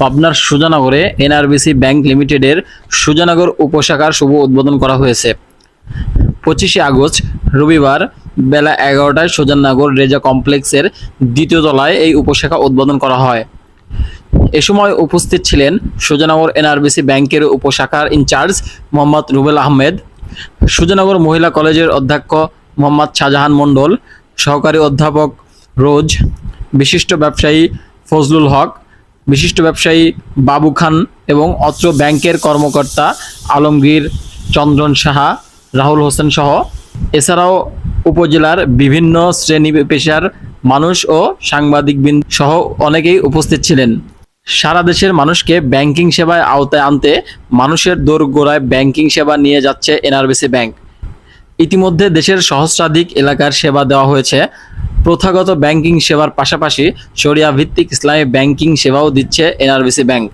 পাবনার সুজানগরে NRBC bank লিমিটেডের সুজানগর উপশাখার শুভ উদ্বোধন করা হয়েছে। পঁচিশে আগস্ট, রবিবার বেলা এগারোটায় সুজাননগর রেজা কমপ্লেক্সের দ্বিতীয় তলায় এই উপশাখা উদ্বোধন করা হয়। এ সময় উপস্থিত ছিলেন সুজানগর এনআরবিসি ব্যাংকের উপশাখার ইনচার্জ মোহাম্মদ রুবেল আহমেদ, সুজানগর মহিলা কলেজের অধ্যক্ষ মোহাম্মদ শাহজাহান মণ্ডল, সহকারী অধ্যাপক রোজ, বিশিষ্ট ব্যবসায়ী ফজলুল হক বিশিষ্ট ব্যবসায়ী বাবু খান এবং অত্র ব্যাংকের কর্মকর্তা আলমগীর চন্দ্রন সাহা, রাহুল হোসেন সহ এছাড়াও উপজেলার বিভিন্ন শ্রেণি পেশার মানুষ ও সাংবাদিকবৃন্দ সহ অনেকেই উপস্থিত ছিলেন। সারা দেশের মানুষকে ব্যাংকিং সেবায় আওতায় আনতে মানুষের দোরগোড়ায় ব্যাংকিং সেবা নিয়ে যাচ্ছে এনআরবিসি ব্যাংক। ইতিমধ্যে দেশের সহস্রাধিক এলাকার সেবা দেওয়া হয়েছে প্রথাগত ব্যাংকিং সেবার পাশাপাশি শরিয়া ভিত্তিক ইসলামী ব্যাংকিং সেবাও দিচ্ছে এনআরবিসি ব্যাংক।